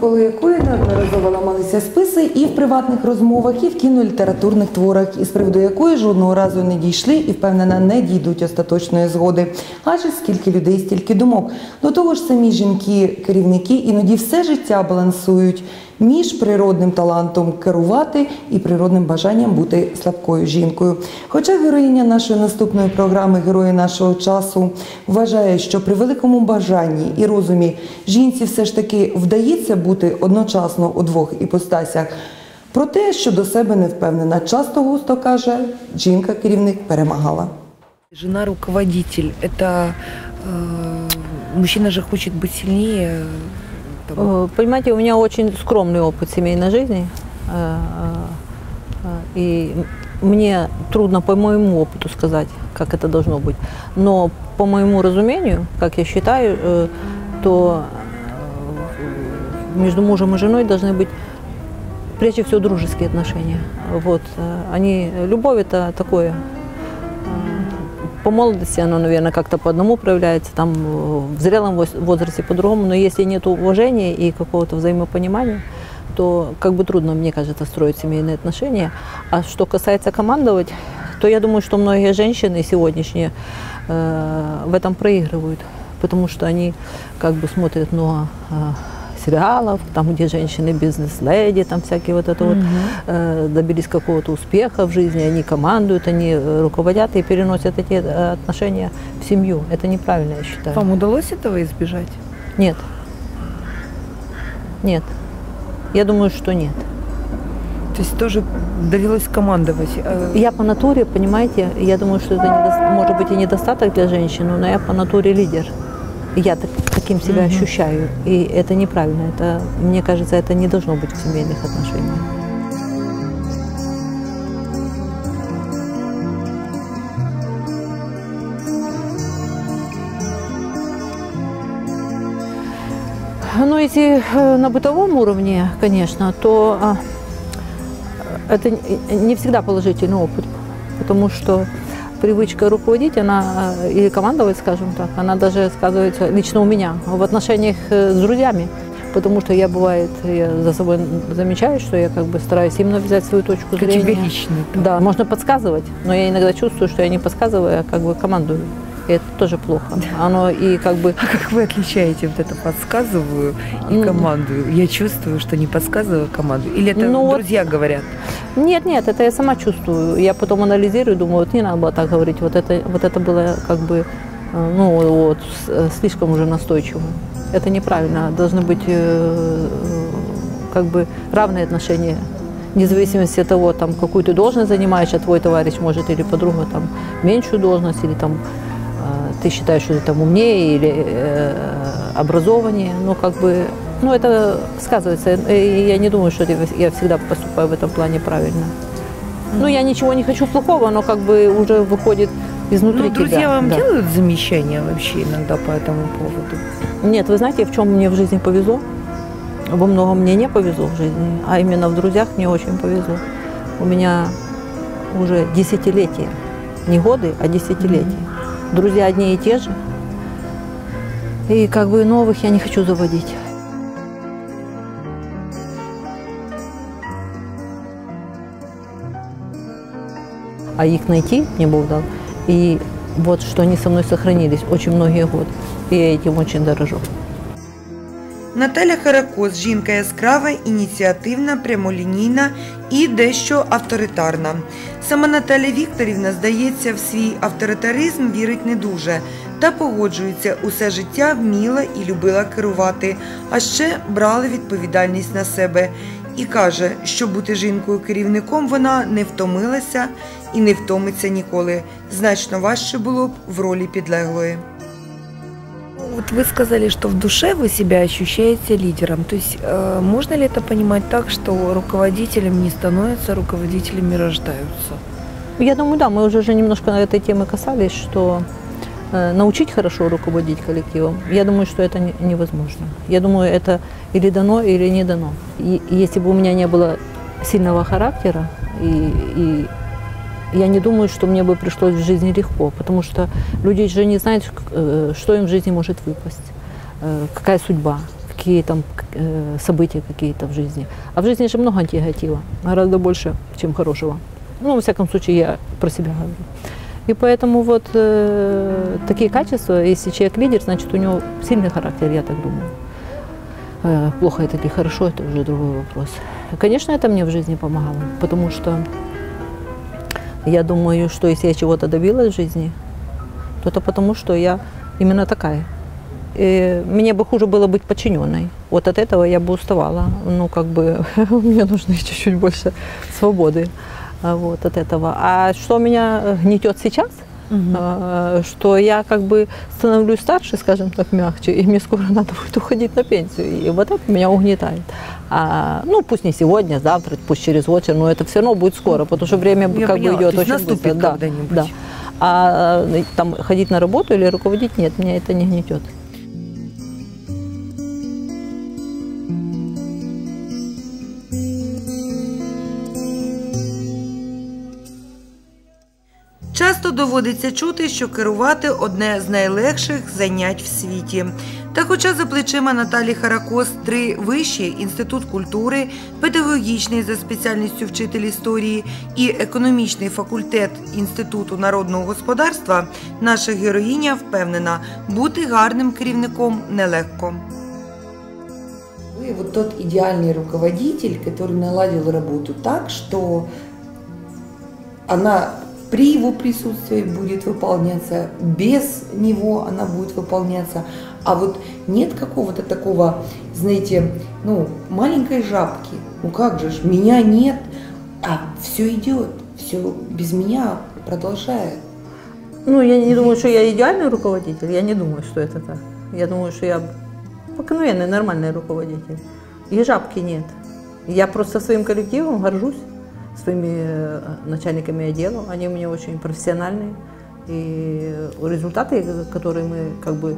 довкола якої неодноразово ламалися списи і в приватних розмовах, і в кінолітературних творах, із приводу якої жодного разу не дійшли і впевнена не дійдуть остаточної згоди. Адже скільки людей, стільки думок. До того ж, самі жінки, керівники іноді все життя балансують між природним талантом керувати і природним бажанням бути слабкою жінкою. Хоча героїня нашої наступної програми Герої нашого часу вважає, що при великому бажанні і розумі жінці все ж таки вдається бути одночасно у двох іпостасях. Про те, що до себе не впевнена, часто густо каже, жінка-керівник перемагала. Жена руководитель. Это э, мужчина же хочет быть сильнее. там, Э, Понимаете, у меня очень скромный опыт семейной жизни. э, э, И мне трудно по моему опыту сказать, как это должно быть. Но по моему разумению, как я считаю, то между мужем и женой должны быть прежде всего дружеские отношения. Вот. Они, любовь это такое по молодости оно, наверное, как-то по одному проявляется, там э, в зрелом возрасте по-другому, но если нет уважения и какого-то взаимопонимания, то как бы трудно, мне кажется, строить семейные отношения. А что касается командовать, то я думаю, что многие женщины сегодняшние э, в этом проигрывают, потому что они как бы смотрят много э, сериалов, там, где женщины бизнес-леди, там всякие вот это вот, э, добились какого-то успеха в жизни, они командуют, они э, руководят и переносят эти э, отношения в семью. Это неправильно, я считаю. Вам удалось этого избежать? Нет. Нет. Я думаю, что нет. То есть тоже довелось командовать. э, Я по натуре, понимаете, я думаю, что это недос- может быть и недостаток для женщины, но я по натуре лидер. Я так- таким себя ощущаю. И это неправильно. Это, мне кажется, это не должно быть в семейных отношениях. Ну, если э, на бытовом уровне, конечно, то а, это н- не всегда положительный опыт, потому что привычка руководить, она э, или командовать, скажем так, она даже сказывается лично у меня в отношениях э, с друзьями. Потому что я, бывает, я за собой замечаю, что я как бы стараюсь именно взять свою точку зрения. Категорично. Да, можно подсказывать, но я иногда чувствую, что я не подсказываю, а как бы командую. И это тоже плохо. Оно и как бы А как вы отличаете вот это подсказываю и М. командую? Я чувствую, что не подсказываю, а командую. Или это Ну вот- друзья говорят? Нет, нет, это я сама чувствую. Я потом анализирую, думаю, вот не надо было так говорить. Вот это, вот это было как бы, э, ну, вот, э, слишком уже настойчиво. Это неправильно. Должны быть э, как бы равные отношения. Вне зависимости от того, там, какую ты должность занимаешь, а твой товарищ может или подруга там меньшую должность, или там ты считаешь, что ты там умнее или э, образованнее. Ну, как бы, ну, это сказывается. И я не думаю, что я всегда поступаю в этом плане правильно. Ну, я ничего не хочу плохого, но как бы уже выходит изнутри Ну, друзья тебя. вам Да. делают замечания вообще иногда по этому поводу? Нет, вы знаете, в чем мне в жизни повезло? Во многом мне не повезло в жизни, а именно в друзьях мне очень повезло. У меня уже десятилетия, не годы, а десятилетия Друзья одни и те же. И как бы новых я не хочу заводить. А их найти мне Бог дал. И вот что они со мной сохранились очень многие годы. И я этим очень дорожу. Наталя Харакос жінка яскрава, ініціативна, прямолінійна і дещо авторитарна. Сама Наталя Вікторівна, здається, в свій авторитаризм вірить не дуже та погоджується усе життя вміла і любила керувати, а ще брала відповідальність на себе і каже, що бути жінкою-керівником вона не втомилася і не втомиться ніколи. Значно важче було б в ролі підлеглої. Вот вы сказали, что в душе вы себя ощущаете лидером. То есть э, можно ли это понимать так, что руководителем не становятся, руководителями рождаются? Я думаю, да, мы уже же немножко на этой темы касались, что э, научить хорошо руководить коллективом, я думаю, что это не- невозможно. Я думаю, это или дано, или не дано. И если бы у меня не было сильного характера, и, и я не думаю, что мне бы пришлось в жизни легко, потому что люди же не знают, э, что им в жизни может выпасть, э, какая судьба, какие там э, события какие-то в жизни. А в жизни же много негатива, гораздо больше, чем хорошего. Ну, во всяком случае, я про себя говорю. И поэтому вот э, такие качества, если человек лидер, значит, у него сильный характер, я так думаю. Э, плохо это или хорошо, это уже другой вопрос. Конечно, это мне в жизни помогало, потому что я думаю, что если я чего-то добилась в жизни, то это потому, что я именно такая. И мне бы хуже было быть подчиненной. Вот от этого я бы уставала. Ну, как бы, мне нужно чуть-чуть больше свободы а, вот, от этого. А что меня гнетет сейчас, а, что я как бы становлюсь старше, скажем так, мягче, и мне скоро надо будет уходить на пенсию. И вот это меня угнетает. А, ну, пусть не сегодня, завтра, пусть через вечер, но это все равно будет скоро, потому что время Я как поняла, бы идет очень быстро. Да, да. А э, там ходить на работу или руководить, нет, меня это не гнетет. Часто доводиться чути, що керувати одне з найлегших занять в світі. Та хоча за плечима Наталі Харакос три вищі інститут культури, педагогічний за спеціальністю вчитель історії і економічний факультет Інституту народного господарства, наша героїня впевнена, бути гарним керівником нелегко. Вы вот тот идеальный руководитель, который наладил работу так, что она При его присутствии будет выполняться, без него она будет выполняться. А вот нет какого-то такого, знаете, ну, маленькой жабки. Ну как же ж, меня нет, а все идет, все без меня продолжает. Ну, я не думаю, что я идеальный руководитель. Я не думаю, что это так. Я думаю, что я обыкновенный, нормальный руководитель. И жабки нет. Я просто своим коллективом горжусь, своими э, начальниками отделов. Они у меня очень профессиональные. И результаты, которые мы как бы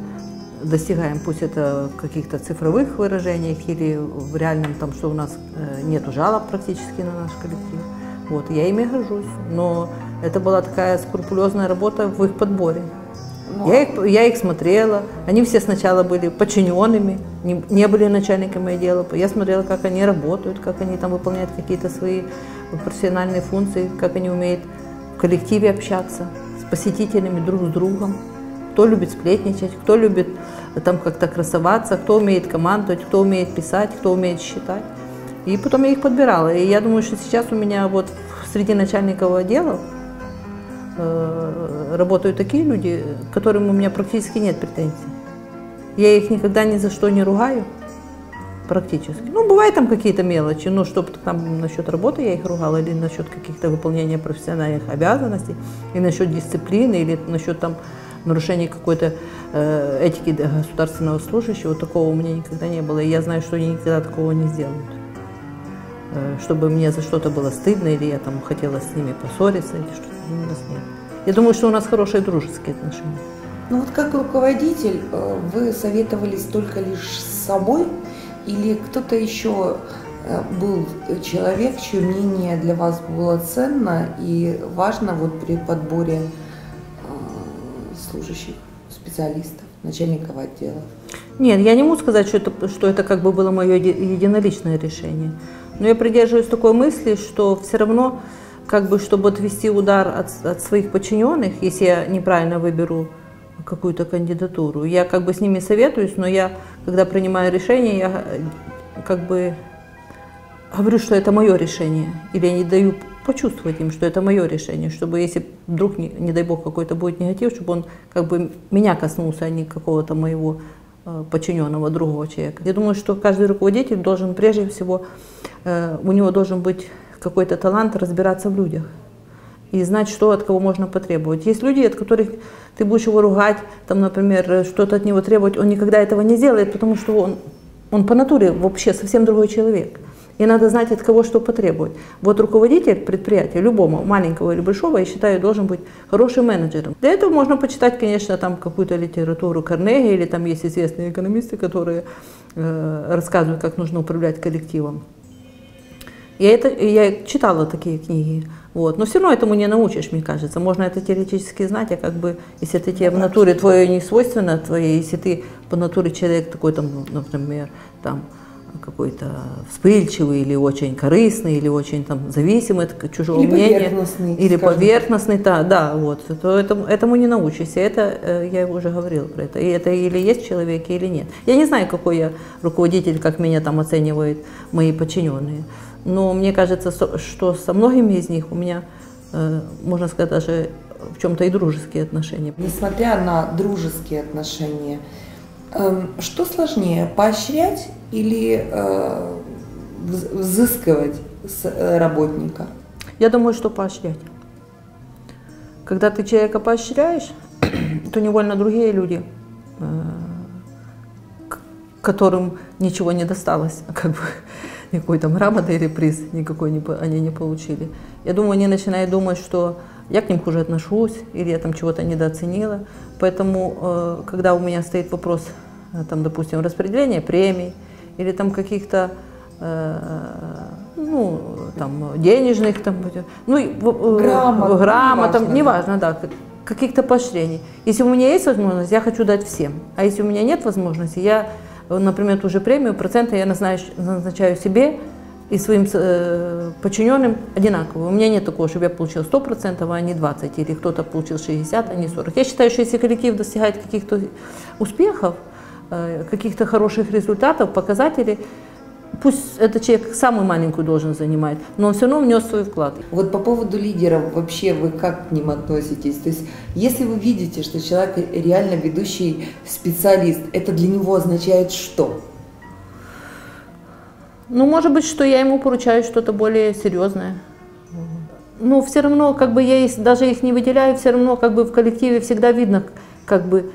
достигаем, пусть это в каких-то цифровых выражениях или в реальном, там, что у нас э, нету жалоб практически на наш коллектив. Вот, я ими горжусь. Но это была такая скрупулезная работа в их подборе. Я их, я их смотрела, они все сначала были подчиненными, не, не были начальниками отдела. Я смотрела, как они работают, как они там выполняют какие-то свои профессиональные функции, как они умеют в коллективе общаться с посетителями друг с другом. Кто любит сплетничать, кто любит там как-то красоваться, кто умеет командовать, кто умеет писать, кто умеет считать. И потом я их подбирала. И я думаю, что сейчас у меня вот среди начальников отделов э, работают такие люди, к которым у меня практически нет претензий. Я их никогда ни за что не ругаю, практически. Ну, бывают там какие-то мелочи, но чтобы там насчет работы я их ругала, или насчет каких-то выполнения профессиональных обязанностей, и насчет дисциплины, или насчет там нарушения какой-то э, этики государственного служащего, такого у меня никогда не было. И я знаю, что они никогда такого не сделают. Э, чтобы мне за что-то было стыдно, или я там хотела с ними поссориться, или что-то у нас нет. Я думаю, что у нас хорошие дружеские отношения. Ну вот как руководитель э, вы советовались только лишь с собой или кто-то еще э, был человек, чье мнение для вас было ценно и важно вот при подборе э, служащих, специалистов, начальников отдела? Нет, я не могу сказать, что это, что это как бы было мое еди- единоличное решение. Но я придерживаюсь такой мысли, что все равно, как бы, чтобы отвести удар от, от своих подчиненных, если я неправильно выберу какую-то кандидатуру, я как бы с ними советуюсь, но я, когда принимаю решение, я э, как бы говорю, что это мое решение, или я не даю почувствовать им, что это мое решение, чтобы если вдруг, не, не дай бог, какой-то будет негатив, чтобы он как бы меня коснулся, а не какого-то моего э, подчиненного другого человека. Я думаю, что каждый руководитель должен прежде всего, э, у него должен быть какой-то талант разбираться в людях и знать, что от кого можно потребовать. Есть люди, от которых ты будешь его ругать, там, например, что-то от него требовать, он никогда этого не сделает, потому что он, он по натуре вообще совсем другой человек. И надо знать, от кого что потребовать. Вот руководитель предприятия, любого, маленького или большого, я считаю, должен быть хорошим менеджером. Для этого можно почитать, конечно, там какую-то литературу Карнеги, или там есть известные экономисты, которые э, рассказывают, как нужно управлять коллективом. И это, я читала такие книги. Вот. Но все равно этому не научишь, мне кажется. Можно это теоретически знать, а как бы, если это тебе в натуре твое не свойственно, твое, если ты по натуре человек такой, там, ну, например, там, какой-то вспыльчивый или очень корыстный, или очень там зависимый от чужого Или мнения. поверхностный, Или скажем. поверхностный, да, да, вот. То этому, этому не научишься. Это, э, я уже говорила про это. И это или есть в человеке, или нет. Я не знаю, какой я руководитель, как меня там оценивают мои подчиненные. Но мне кажется, что со многими из них у меня, э, можно сказать, даже в чем-то и дружеские отношения. Несмотря на дружеские отношения, что сложнее, поощрять или э, вз- взыскивать с э, работника? Я думаю, что поощрять. Когда ты человека поощряешь, то невольно другие люди, э, которым ничего не досталось, как бы никакой там грамоты или приз никакой не, они не получили. Я думаю, они начинают думать, что я к ним хуже отношусь, или я там чего-то недооценила. Поэтому, э, когда у меня стоит вопрос, э, там, допустим, распределения премий, или там каких-то э, ну, там, денежных, там, ну, Грамот, грамот, там, неважно, да, как- каких-то поощрений. Если у меня есть возможность, я хочу дать всем. А если у меня нет возможности, я, например, ту же премию, проценты я назначаю себе и своим э, подчиненным одинаково. У меня нет такого, чтобы я получил 100%, а не 20%, или кто-то получил 60%, а не 40%. Я считаю, что если коллектив достигает каких-то успехов, э, каких-то хороших результатов, показателей, пусть этот человек самую маленькую должность занимает, но он все равно внес свой вклад. Вот по поводу лидеров, вообще вы как к ним относитесь? То есть, если вы видите, что человек реально ведущий специалист, это для него означает что? Ну, может быть, что я ему поручаю что-то более серьезное. Но все равно, как бы я даже их не выделяю, все равно как бы в коллективе всегда видно, как бы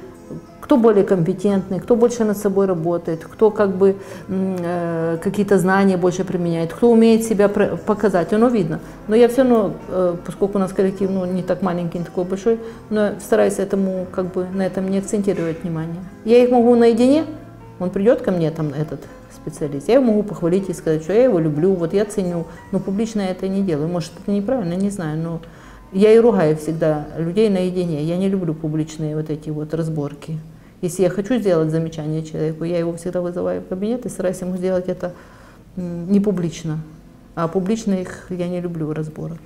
кто более компетентный, кто больше над собой работает, кто как бы э, какие-то знания больше применяет, кто умеет себя показать, оно видно. Но я все равно, э, поскольку у нас коллектив ну, не так маленький, не такой большой, но стараюсь этому как бы на этом не акцентировать внимание. Я их могу наедине, он придет ко мне, там, этот специалист, я его могу похвалить и сказать, что я его люблю, вот я ценю, но публично я это не делаю. Может, это неправильно, не знаю, но я и ругаю всегда людей наедине. Я не люблю публичные вот эти вот разборки. Если я хочу сделать замечание человеку, я его всегда вызываю в кабинет и стараюсь ему сделать это не публично. А публично их я не люблю разборок.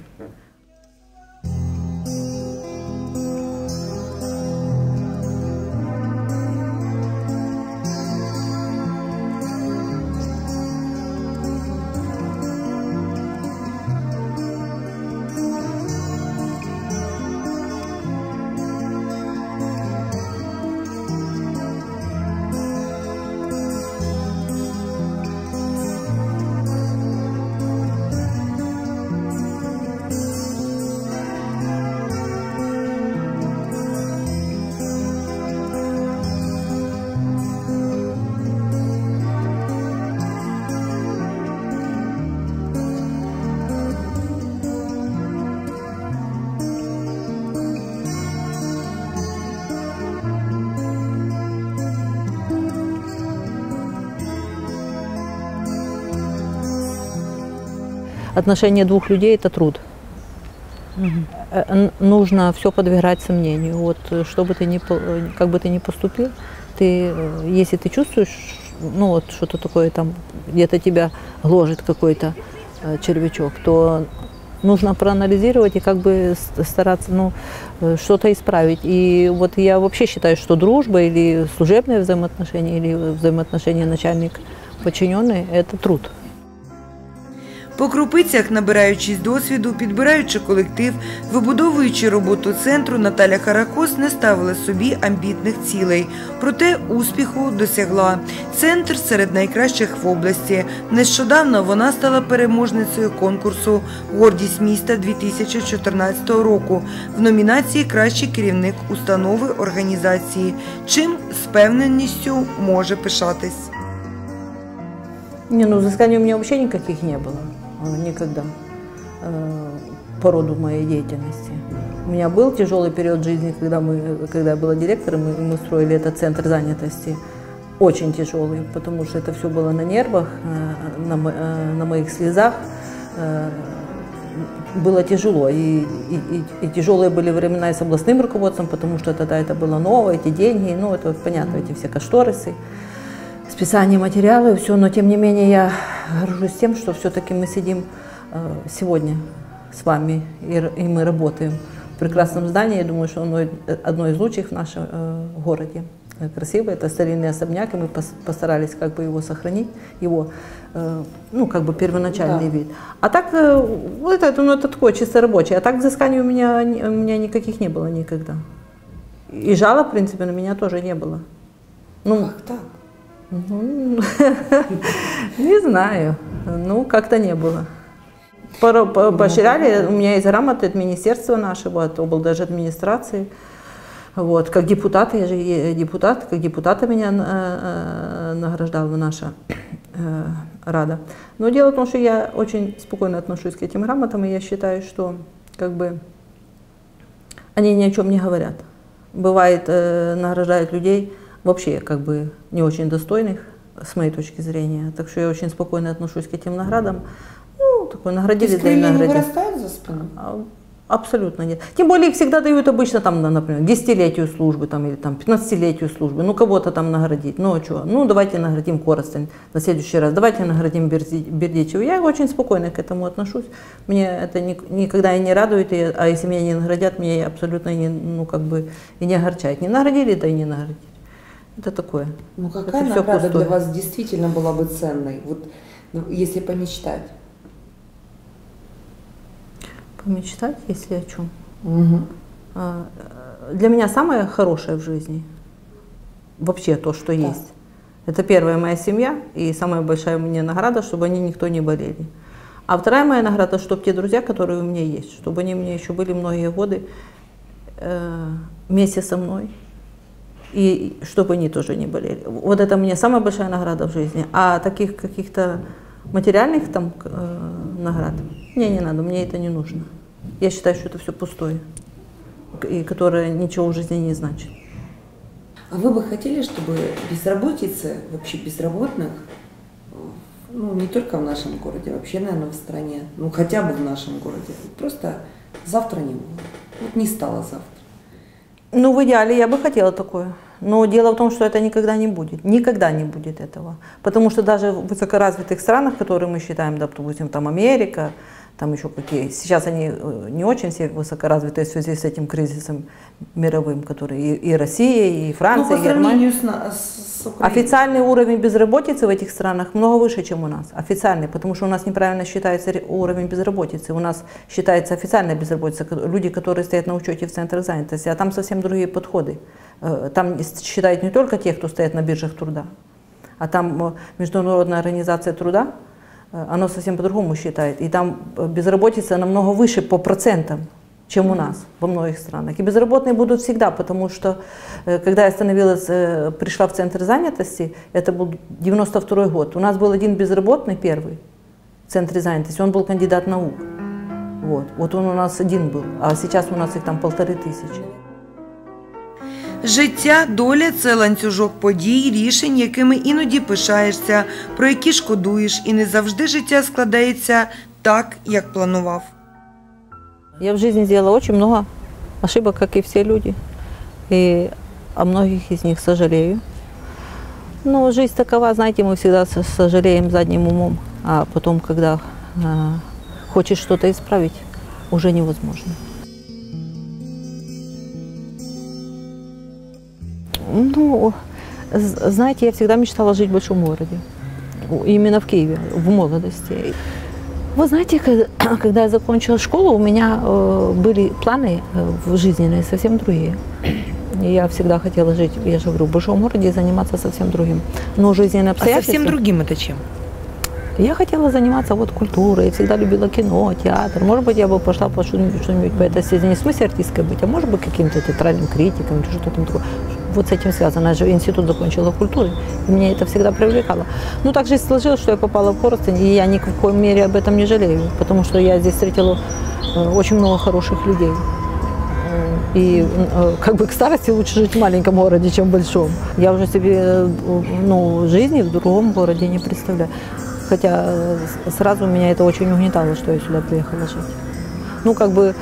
Отношения двух людей – это труд. Н- Нужно все подвергать сомнению. Вот э, что бы ты ни, э, как бы ты ни поступил, ты, если ты чувствуешь, ну вот что-то такое там, где-то тебя гложет какой-то э, червячок, то нужно проанализировать и как бы стараться ну, что-то исправить. И вот я вообще считаю, что дружба или служебные взаимоотношения, или взаимоотношения начальник-подчиненный – это труд. По крупицях, набираючись досвіду, підбираючи колектив, вибудовуючи роботу центру, Наталя Харакос не ставила собі амбітних цілей. Проте успіху досягла. Центр серед найкращих в області. Нещодавно вона стала переможницею конкурсу Гордість міста 2014 року в номінації Кращий керівник установи організації, чим з певненістю може пишатись. Не, ну взысканий у меня вообще никаких не было. Э, Никогда. э, По роду моей деятельности. У меня был тяжелый период жизни, когда, мы, когда я была директором, и мы строили этот центр занятости. Очень тяжелый, потому что это все было на нервах, э, на, на моих слезах. было тяжело. И, и, и, тяжелые были времена и с областным руководством, потому что тогда это было новое, эти деньги, ну это понятно, эти все кошторисы, списание материала и все. Но тем не менее я горжусь тем, что все-таки мы сидим э, сегодня с вами и, мы работаем в прекрасном здании. Я думаю, что оно э, одно из лучших в нашем э, городе. Красивое, это старинный особняк, и мы пос- постарались как бы его сохранить, его, ну, как бы первоначальный Да. вид. А так, вот это, ну, это такое чисто рабочее. А так взысканий у меня, у меня никаких не было никогда. И жалоб, в принципе, на меня тоже не было. Ну, Как так? Ну, не знаю. Ну, как-то не было. По- Поощряли, у меня есть грамоты от министерства нашего, от администрации. Вот, как депутат, я же депутат, как депутата меня э, э, награждала наша э, Рада. Но дело в том, что я очень спокойно отношусь к этим грамотам, и я считаю, что как бы они ни о чем не говорят. Бывает, награждают людей вообще как бы не очень достойных, с моей точки зрения. Так что я очень спокойно отношусь к этим наградам. Ну, такой наградили, да и наградили. вырастают за спину? А, Абсолютно нет. Тем более их всегда дают обычно там, на, например, десятилетию службы там, или там 15-летию службы. Ну, кого-то там наградить. Ну, а что? Ну, давайте наградим Коростень на следующий раз. Давайте наградим Берди- Бердичева. Я очень спокойно к этому отношусь. Мне это ни- никогда и не радует. и- а если меня не наградят, меня абсолютно не, ну, как бы и не огорчает. Не наградили, да и не наградили. Это такое. Ну Это какая всё награда для вас действительно была бы ценной? Вот ну, если помечтать. Помечтать, если о чем. Угу. А, Для меня самое хорошее в жизни, вообще то, что есть, это первая моя семья и самая большая мне награда, чтобы они никто не болели. А вторая моя награда, чтобы те друзья, которые у меня есть, чтобы они у меня еще были многие годы э, вместе со мной, и чтобы они тоже не болели. Вот это мне самая большая награда в жизни. А таких каких-то материальных там э, наград мне не надо, мне это не нужно. Я считаю, что это все пустое, и которое ничего в жизни не значит. А вы бы хотели, чтобы безработицы, вообще безработных, ну не только в нашем городе, вообще, наверное, в стране, ну хотя бы в нашем городе, просто завтра не было. Вот не стало завтра. Ну, в идеале я бы хотела такое. Но дело в том, что это никогда не будет. Никогда не будет этого. Потому что даже в высокоразвитых странах, которые мы считаем, допустим, там Америка, там еще какие, сейчас они э, не очень все высокоразвитые в связи с этим кризисом мировым, который и, и Россия, и Франция, ну, и Германия. с, с, Украиной. Официальный уровень безработицы в этих странах много выше, чем у нас. Официальный, потому что у нас неправильно считается уровень безработицы. У нас считается официальная безработица, люди, которые стоят на учете в центрах занятости, а там совсем другие подходы. Э, Там считают не только тех, кто стоят на биржах труда, а там э, Международная организация труда, оно совсем по-другому считает. И там э, безработица намного выше по процентам, чем у нас во многих странах. И безработные будут всегда, потому что э, когда я становилась, э, пришла в центр занятости, это был 92 год, у нас был один безработный первый в центре занятости, он был кандидат наук. Вот, вот он у нас один был, а сейчас у нас их там полторы тысячи. Життя, доля це ланцюжок подій, рішень, якими іноді пишаєшся, про які шкодуєш, і не завжди життя складається так, як планував. Я в жизни сделала очень много ошибок, как и все люди. И о многих из них сожалею. Но жизнь такова, знаете, мы всегда сожалеем задним умом. А потом, когда а, хочешь что-то исправить, невозможно. Ну, знаете, я всегда мечтала жить в большом городе. Именно в Киеве, в молодости. Вы знаете, когда, когда я закончила школу, у меня э, были планы э, в жизненные совсем другие. Я всегда хотела жить, я же говорю, в большом городе и заниматься совсем другим. Но жизненные А обстоятельства... совсем другим это чем? Я хотела заниматься вот культурой, я всегда любила кино, театр. Может быть, я бы пошла по что-нибудь, что-нибудь по этой стезе, не в смысле артисткой быть, а может быть, каким-то театральным критиком или что-то там такое. Вот с этим связано. Я же институт закончила культуры, и меня это всегда привлекало. Ну, так же сложилось, что я попала в Коростень, и я ни в коей мере об этом не жалею, потому что я здесь встретила э, очень много хороших людей. Э, И э, как бы к старости лучше жить в маленьком городе, чем в большом. Я уже себе ну, жизни в другом городе не представляю. хотя сразу меня это очень угнетало, что я сюда приехала жить. Ну, как бы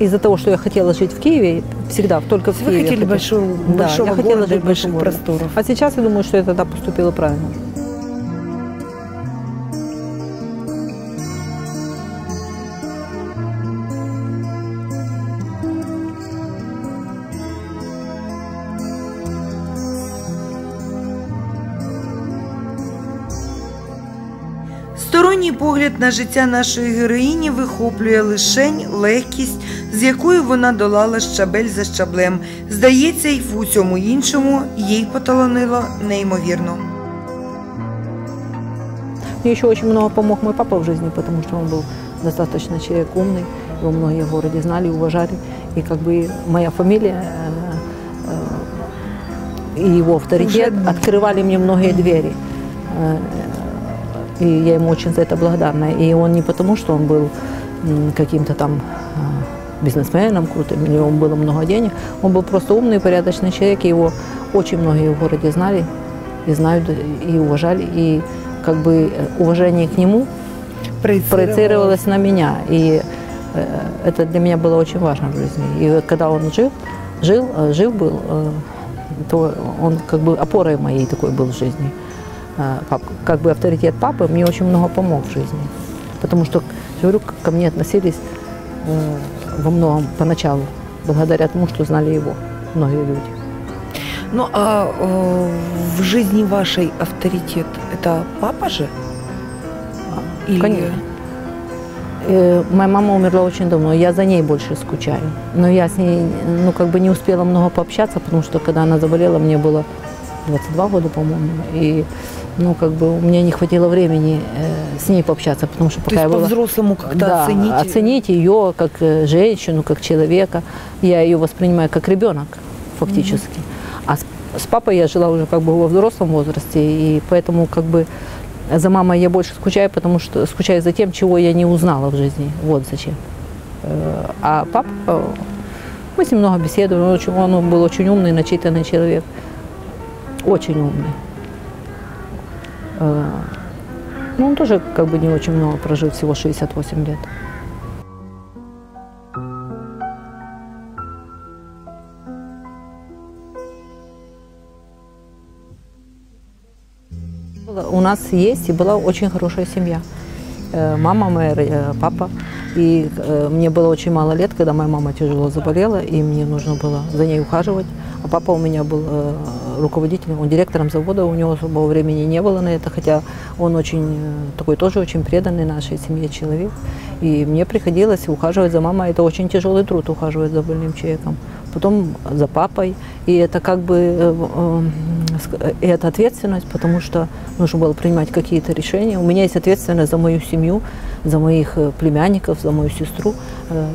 из-за того, что я хотела жить в Киеве, всегда, только в Вы Киеве. хотели хотела- большого, Да, большого я хотела города и жить в больших большом городе. просторов. А сейчас я думаю, что я тогда поступила правильно. Сторонній погляд на життя нашої героїні вихоплює лишень легкість, з якою вона долала щабель за щаблем. Здається, й в усьому іншому їй поталанило неймовірно. Мне еще очень много помог мой папа в жизни, потому что он был достаточно человек умный, его многие в городе знали, уважали. И как бы моя фамилия э, э, и его авторитет Уже- открывали мне многие двери. Э, И я ему очень за это благодарна. И он не потому, что он был м, каким-то там э, бизнесменом крутым, у него было много денег, он был просто умный, порядочный человек, и его очень многие в городе знали и знают, и уважали, и как бы уважение к нему проецировалось на меня. И это для меня было очень важно в жизни. И когда он жил, жил, жив был, то он как бы опорой моей такой был в жизни. Как бы авторитет папы мне очень много помог в жизни. Потому что, говорю, ко мне относились э, во многом поначалу, благодаря тому, что знали его многие люди. Ну а э, в жизни вашей авторитет это папа же? Или- Конечно. Э, Моя мама умерла очень давно, я за ней больше скучаю. Но я с ней, ну, как бы не успела много пообщаться, потому что когда она заболела, мне было 22 года, по-моему, и, ну, как бы у меня не хватило времени э, с ней пообщаться, потому что То пока есть я была... по-взрослому как-то Да, оценить? оценить ее как э, женщину, как человека. Я ее воспринимаю как ребенок, фактически. А с, с папой я жила уже как бы во взрослом возрасте, и поэтому как бы за мамой я больше скучаю, потому что скучаю за тем, чего я не узнала в жизни. Вот зачем. Э, А папа, э, мы с ним много беседовали, он, очень, он был очень умный, начитанный человек. Очень умный. Э, Ну, он тоже как бы не очень много прожил, всего 68 лет. У нас есть и была очень хорошая семья. Э, Мама моя, э, папа. И мне было очень мало лет, когда моя мама тяжело заболела, и мне нужно было за ней ухаживать. А папа у меня был руководителем, он директором завода, у него особого времени не было на это, хотя он очень э, такой тоже очень преданный нашей семье человек. И мне приходилось ухаживать за мамой. Это очень тяжелый труд ухаживать за больным человеком. Потом за папой. И это как бы э, э, ск- и это ответственность, потому что нужно было принимать какие-то решения. У меня есть ответственность за мою семью, за моих э, племянников, за мою сестру. Э,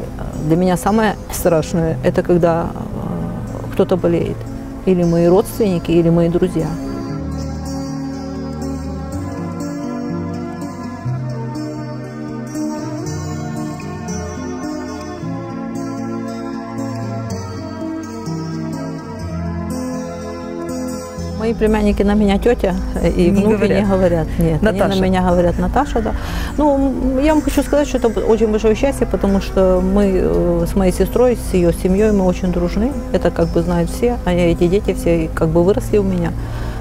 Для меня самое страшное – это когда э, кто-то болеет. Или мои родственники, или мои друзья. Мои племянники на меня тетя э, и Не внуки говорят. не говорят. Нет, они Наташа. на меня говорят Наташа, да. Ну, я вам хочу сказать, что это очень большое счастье, потому что мы э, с моей сестрой, с ее семьей, мы очень дружны. Это как бы знают все, а эти дети все как бы выросли у меня.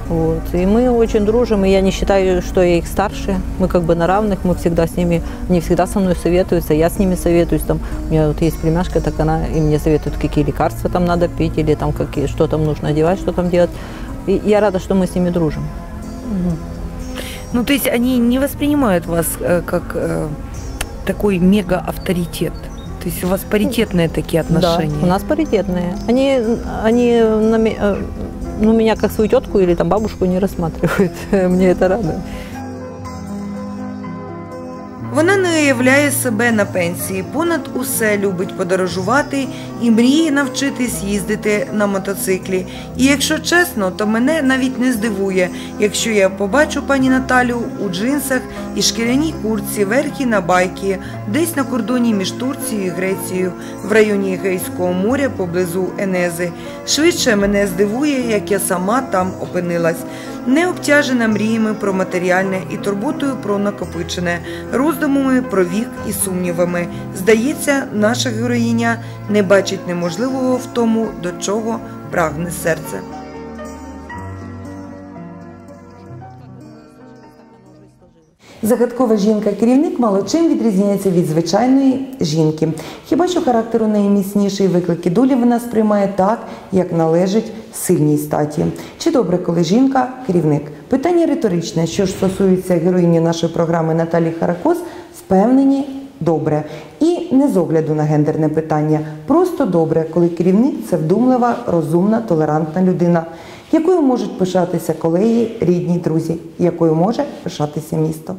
Вот. И мы очень дружим, и я не считаю, что я их старше. Мы как бы на равных, мы всегда с ними, они всегда со мной советуются, я с ними советуюсь. Там, у меня вот есть племяшка, так она и мне советует, какие лекарства там надо пить, или там какие, что там нужно одевать, что там делать. И я рада, что мы с ними дружим. Ну, то есть они не воспринимают вас э, как э, такой мега-авторитет. То есть у вас паритетные такие отношения. Да, у нас паритетные. Они, они на э, ну, меня как свою тетку или там бабушку не рассматривают. Мне это радует. Вона не уявляє себе на пенсії, понад усе любить подорожувати і мріє навчитись їздити на мотоциклі. І якщо чесно, то мене навіть не здивує, якщо я побачу пані Наталю у джинсах і шкіряній куртці верхі на байки, десь на кордоні між Турцією і Грецією, в районі Егейського моря поблизу Енези. Швидше мене здивує, як я сама там опинилась. Не обтяжена мріями про матеріальне і турботою про накопичене, роздумами про вік і сумнівами. Здається, наша героїня не бачить неможливого в тому, до чого прагне серце. Загадкова жінка-керівник мало чим відрізняється від звичайної жінки. Хіба що характер у неї міцніший, виклики долі вона сприймає так, як належить сильній статі. Чи добре, коли жінка керівник? Питання риторичне, що ж стосується героїні нашої програми Наталі Харакос, впевнені добре. І не з огляду на гендерне питання, просто добре, коли керівник це вдумлива, розумна, толерантна людина, якою можуть пишатися колеги, рідні, друзі, якою може пишатися місто.